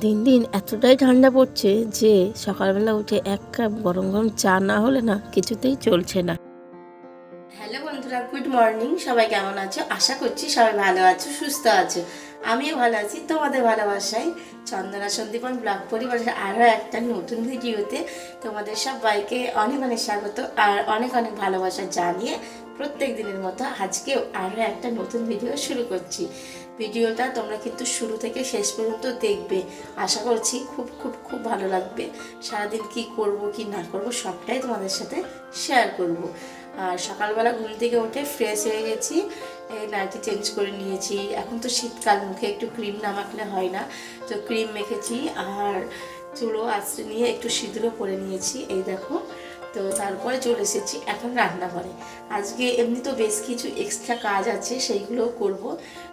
দিন দিন এতটাই ঠান্ডা পড়ছে যে সকালবেলা উঠে এক কাপ গরম গরম চা না হলে না কিছুতেই চলছে না। হ্যালো বন্ধুরা, গুড মর্নিং। সবাই কেমন আছো? আশা করছি সবাই ভালো আছো, সুস্থ আছো। আমিও ভালো আছি, তোমাদের ভালোবাসায়। চন্দনা সন্দীপন ব্লগ পরিবারের আরও একটা নতুন ভিডিওতে তোমাদের সবাইকে অনেক অনেক স্বাগত আর অনেক অনেক ভালোবাসা জানিয়ে প্রত্যেক দিনের মতো আজকেও আরও একটা নতুন ভিডিও শুরু করছি। ভিডিওটা তোমরা কিন্তু শুরু থেকে শেষ পর্যন্ত দেখবে। আশা করছি খুব খুব খুব ভালো লাগবে। সারাদিন কি করব, কি না করব, সবটাই তোমাদের সাথে শেয়ার করব। আর সকালবেলা ঘুম থেকে উঠে ফ্রেশ হয়ে গেছি, এই নাইটি চেঞ্জ করে নিয়েছি। এখন তো শীতকাল, মুখে একটু ক্রিম না মাখলে হয় না। তো ক্রিম মেখেছি আর চুলো আঁচড়ে নিয়ে একটু সিঁদুরও পরে নিয়েছি। এই দেখো তো তারপরে চলে এসেছি এখন রান্নাঘরে। আজকে এমনি তো বেশ কিছু এক্সট্রা কাজ আছে, সেইগুলোও করব।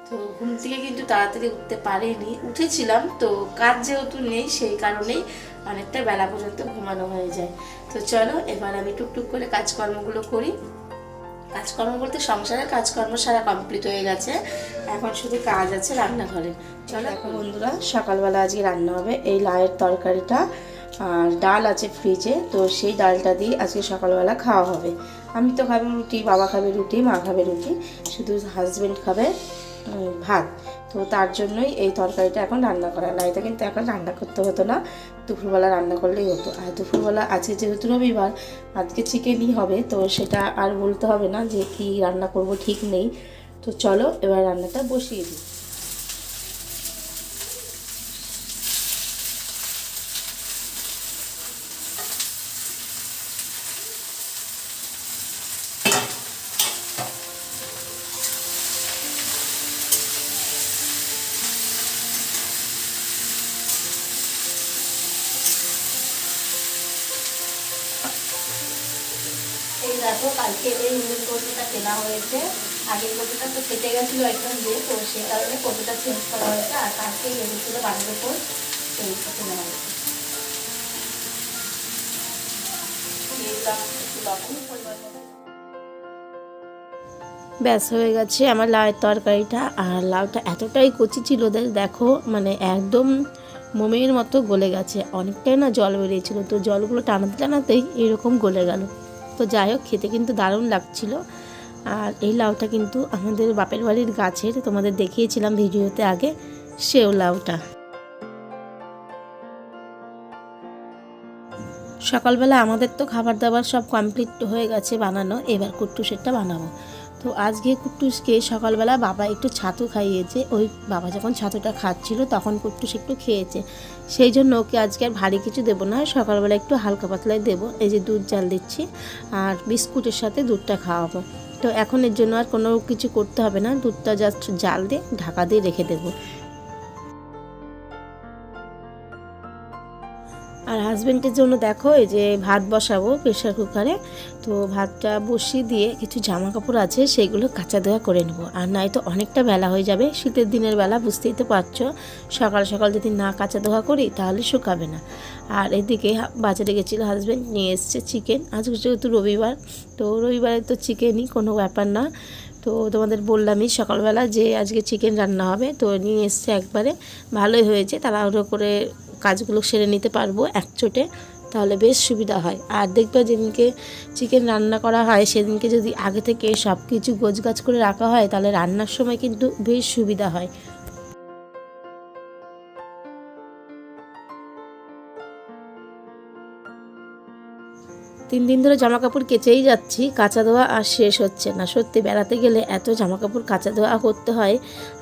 তো ঘুম থেকে কিন্তু তাড়াতাড়ি উঠতে পারিনি, উঠেছিলাম তো কাজ যেহেতু নেই সেই কারণেই অনেকটা বেলা পর্যন্ত ঘুমানো হয়ে যায়। তো চলো, এবার আমি টুকটুক করে কাজকর্মগুলো করি। কাজকর্ম বলতে সংসারের কাজকর্ম সারা কমপ্লিট হয়ে গেছে। এখন শুধু কাজ আছে রান্নাঘরে। চলো এখন বন্ধুরা, সকালবেলা আজকে রান্না হবে এই লায়ের তরকারিটা। আর ডাল আছে ফ্রিজে তো সেই ডালটা দিয়ে আজকে সকালবেলা খাওয়া হবে। আমি তো খাব রুটি, বাবা খাবে রুটি, মা খাবে রুটি, শুধু হাজব্যান্ড খাবে ভাত। তো তার জন্যই এই তরকারিটা এখন রান্না করা। নাইটা কিন্তু এখন রান্না করতে হতো না, দুপুরবেলা রান্না করলেই হতো। আর দুপুরবেলা আজকে যেহেতু রবিবার, আজকে চিকেনই হবে, তো সেটা আর বলতে হবে না যে কি রান্না করব ঠিক নেই। তো চলো এবার রান্নাটা বসিয়ে দিই। কালকে কেনা হয়েছে। আগের তো গেছিল একদম তো সেই কারণে চেঞ্জ করা হয়েছে, আর কালকে বাড়ির কেনা হয়েছে। ব্যাস, হয়ে গেছে আমার লাউয়ের তরকারিটা, আর লাউটা এতটাই কচি ছিল দেখো মানে একদম মোমের মতো গলে গেছে। অনেকটাই না জল বেরিয়েছিল, তো জলগুলো টানাতে টানাতেই এরকম গলে গেল। তো যাই হোক, খেতে কিন্তু দারুণ লাগছিল। আর এই লাউটা কিন্তু আমাদের বাপের বাড়ির গাছের, তোমাদের দেখিয়েছিলাম ভিডিওতে আগে, সেও লাউটা। সকালবেলা আমাদের তো খাবার দাবার সব কমপ্লিট হয়ে গেছে বানানো, এবার কুট্টু সেটটা বানাবো। তো আজকে কুট্টুসকে সকালবেলা বাবা একটু ছাতু খাইয়েছে। ওই বাবা যখন ছাতুটা খাচ্ছিল তখন কুট্টুস একটু খেয়েছে। সেই জন্য ওকে আজকে আর ভারী কিছু দেবো না, সকালবেলা একটু হালকা পাতলায় দেবো। এই যে দুধ জাল দিচ্ছি আর বিস্কুটের সাথে দুধটা খাওয়াবো। তো এখন এর জন্য আর কোনো কিছু করতে হবে না, দুধটা জাস্ট জাল দিয়ে ঢাকা দিয়ে রেখে দেবো। হাজব্যান্ডের জন্য দেখো, এই যে ভাত বসাবো প্রেশার কুকারে। তো ভাতটা বসিয়ে দিয়ে কিছু জামা কাপড় আছে, সেগুলো কাঁচা ধোয়া করে নেব। আর নাই তো অনেকটা বেলা হয়ে যাবে, শীতের দিনের বেলা, বুঝতেই তো পারছ। সকাল সকাল যদি না কাঁচা ধোয়া করি, তাহলে শুকাবে না। আর এদিকে বাজারে গেছিল হাজব্যান্ড নিয়ে এসছে চিকেন আজকে যেহেতু রবিবার, তো রবিবারে তো চিকেনই কোনো ব্যাপার না। তো তোমাদের বললামই সকালবেলা যে আজকে চিকেন রান্না হবে, তো নিয়ে এসছে একবারে। ভালোই হয়েছে, তাড়াহুড়ো করে কাজগুলো সেরে নিতে পারব একচোটে তাহলে বেশ সুবিধা হয়। আর দেখবে যেদিনকে চিকেন রান্না করা হয়, সেদিনকে যদি আগে থেকে সব কিছু গোছগাছ করে রাখা হয়, তাহলে রান্নার সময় কিন্তু বেশ সুবিধা হয়। তিন দিন ধরে জামা কাপড় কেচেই যাচ্ছি, কাঁচা ধোয়া আর শেষ হচ্ছে না। সত্যি বেড়াতে গেলে এত জামা কাপড় কাঁচা ধোয়া করতে হয়।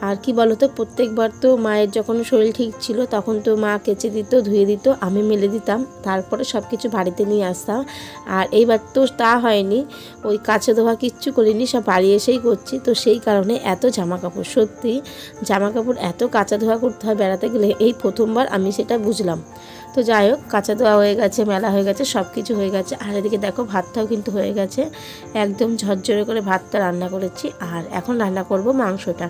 আর কি বলতো, প্রত্যেকবার তো মায়ের যখন শরীর ঠিক ছিল তখন তো মা কেচে দিত, ধুয়ে দিত, আমি মেলে দিতাম। তারপরে সব কিছু বাড়িতে নিয়ে আসতাম। আর এইবার তো তা হয়নি, ওই কাঁচা ধোয়া কিচ্ছু করিনি, সব বাড়ি এসেই করছি। তো সেই কারণে এত জামা কাপড় সত্যি জামা কাপড় এত কাঁচা ধোয়া করতে হয় বেড়াতে গেলে, এই প্রথমবার আমি সেটা বুঝলাম। তো যাই হোক, কাঁচা ধোয়া হয়ে গেছে, মেলা হয়ে গেছে সব কিছু হয়ে গেছে। আর এদিকে দেখো, ভাতটাও কিন্তু হয়ে গেছে। একদম ঝরঝরে করে ভাতটা রান্না করেছি। আর এখন রান্না করব মাংসটা।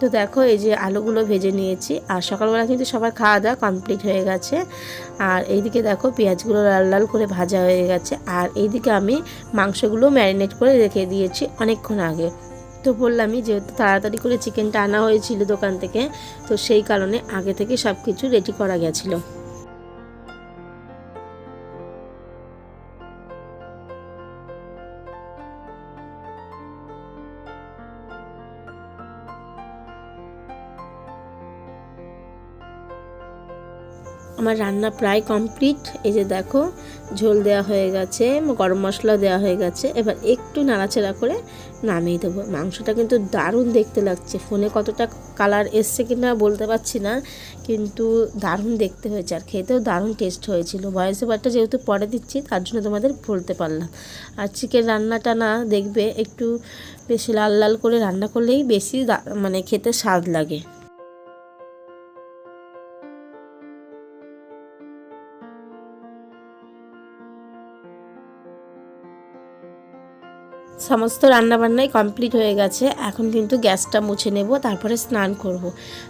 তো দেখো, এই যে আলুগুলো ভেজে নিয়েছি। আর সকালবেলা কিন্তু সবার খাওয়া দাওয়া কমপ্লিট হয়ে গেছে। আর এইদিকে দেখো, পেঁয়াজগুলো লাল লাল করে ভাজা হয়ে গেছে। আর এইদিকে আমি মাংসগুলো ম্যারিনেট করে রেখে দিয়েছি অনেকক্ষণ আগে। তো বললামই, যেহেতু তাড়াতাড়ি করে চিকেনটা আনা হয়েছিল দোকান থেকে, তো সেই কারণে আগে থেকে সব কিছু রেডি করা গেছিল। আমার রান্না প্রায় কমপ্লিট। এই যে দেখো, ঝোল দেওয়া হয়ে গেছে, গরম মশলা দেওয়া হয়ে গেছে। এবার একটু নাড়াচাড়া করে নামিয়ে দেবো। মাংসটা কিন্তু দারুণ দেখতে লাগছে। ফোনে কতটা কালার এসছে কিনা বলতে পারছি না, কিন্তু দারুণ দেখতে হয়েছে আর খেতেও দারুণ টেস্ট হয়েছিল। ভয়েস ওভারটা যেহেতু পরে দিচ্ছি, তার জন্য তোমাদের বলতে পারলাম। আর চিকেন রান্নাটা না দেখবে একটু বেশি লাল লাল করে রান্না করলেই বেশি মানে খেতে স্বাদ লাগে। সমস্ত রান্নাবান্নাই কমপ্লিট হয়ে গেছে। এখন কিন্তু গ্যাসটা মুছে নেব, তারপরে স্নান করব।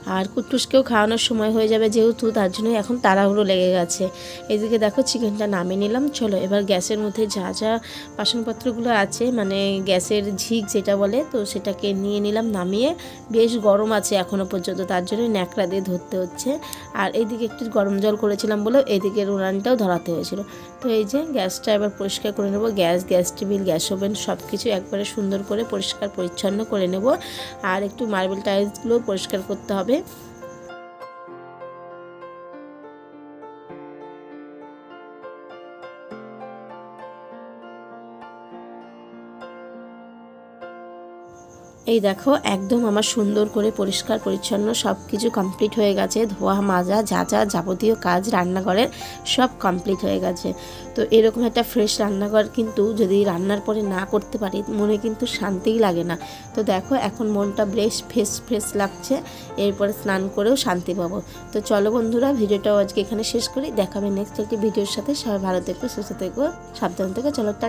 আর কুট্টুসকেও খাওয়ানোর সময় হয়ে যাবে যেহেতু, তার জন্য এখন তাড়াহুড়ো লেগে গেছে। এদিকে দেখো চিকেনটা নামিয়ে নিলাম। চলো, এবার গ্যাসের মধ্যে যা যা বাসনপত্রগুলো আছে মানে গ্যাসের ঝিক যেটা বলে, তো সেটাকে নিয়ে নিলাম নামিয়ে। বেশ গরম আছে এখনও পর্যন্ত, তার জন্য ন্যাকড়া দিয়ে ধরতে হচ্ছে। আর এইদিকে একটু গরম জল করেছিলাম বলে এইদিকে উনানটাও ধরাতে হয়েছিল। তো এই যে গ্যাসটা এবার পরিষ্কার করে নেব, gas gas table, gas oven সব কিছু একবারে সুন্দর করে পরিষ্কার পরিচ্ছন্ন করে নেব। আর একটু মার্বেল টাইলসগুলো পরিষ্কার করতে হবে। এই দেখো, একদম আমার সুন্দর করে পরিষ্কার, পরিচ্ছন্ন সব কিছু কমপ্লিট হয়ে গেছে। ধোয়া, মাজা, যা যা যাবতীয় কাজ রান্নাঘরের সব কমপ্লিট হয়ে গেছে। তো এরকম একটা ফ্রেশ রান্নাঘর কিন্তু যদি রান্নার পরে না করতে পারি, মনে কিন্তু শান্তিই লাগে না। তো দেখো, এখন মনটা বেশ ফ্রেশ ফ্রেশ লাগছে। এরপরে স্নান করেও শান্তি পাবো। তো চলো বন্ধুরা, ভিডিওটাও আজকে এখানে শেষ করি। দেখাবে নেক্সট একটি ভিডিওর সাথে। সবাই ভালো থেকো, সুস্থ থেকো, সাবধান থেকো। চলো